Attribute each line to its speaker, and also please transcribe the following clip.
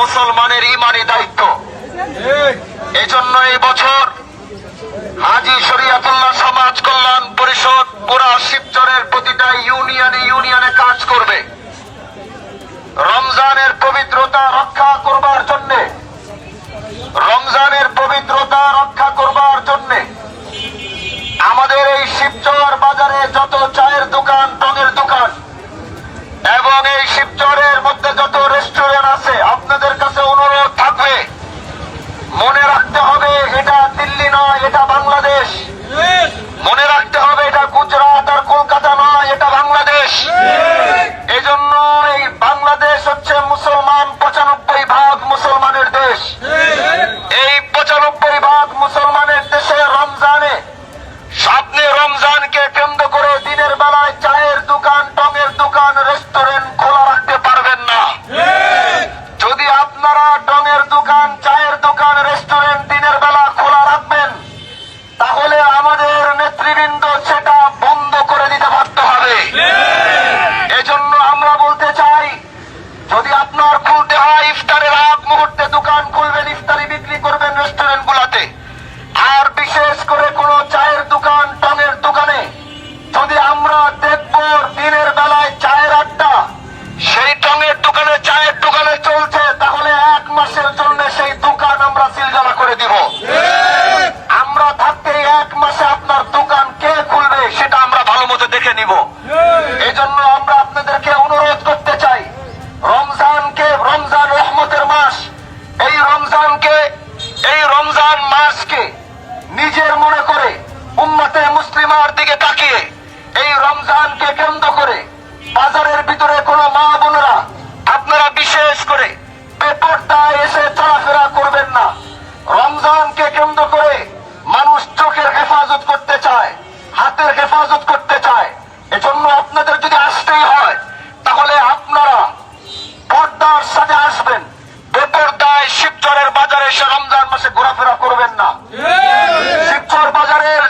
Speaker 1: মুসলমানের ইমানি দায়িত্ব। এজন্য এই বছর হাজি শরিয়াতুল্লাহ সমাজ কল্যাণ পরিষদ পুরা শিবচরের প্রতিটা ইউনিয়নে ইউনিয়নে কাজ করবে। রমজানের পবিত্রতা রক্ষা করবার জন্যে, রমজানের পবিত্রতা রক্ষা করবার জন্যে আমাদের এই শিবচর বাজারে যত চায়ের দেখব দিনের বেলায় চায়ের আড্ডা। সেই টঙের দোকানে চায়ের দোকানে চলছে, তাহলে এক মাসের জন্য সেই দোকান আমরা সিলগালা করে দিব। আমরা থাকতে এক মাসে আপনার দোকান কে খুলবে, সেটা আমরা ভালো মতো দেখে নিব। এই জন্য আমরা আপনাদেরকে অনুরোধ করতে চাই, রমজানকে রমজান রহমতের মাস, এই রমজানকে, এই রমজান মাসকে নিজের মনে করে উম্মতে মুসলিমার দিকে তাকিয়ে রমজানকে কেন্দ্র করে বাজারের ভিতরে কোনো মা বোনেরা আপনারা বিশেষ করে বেপরদায় এসে চলাফেরা করবেন না। রমজানকে কেন্দ্র করে মানুষ চোখের হেফাজত করতে চায়, হাতের হেফাজত করতে চায়। এজন্য আপনাদের যদি আসতেই হয়, তাহলে আপনারা পর্দার সাথে আসবেন। বেপরদায় শিবচরের বাজারে এসে রমজান মাসে ঘোরাফেরা করবেন না। শিবচর বাজারের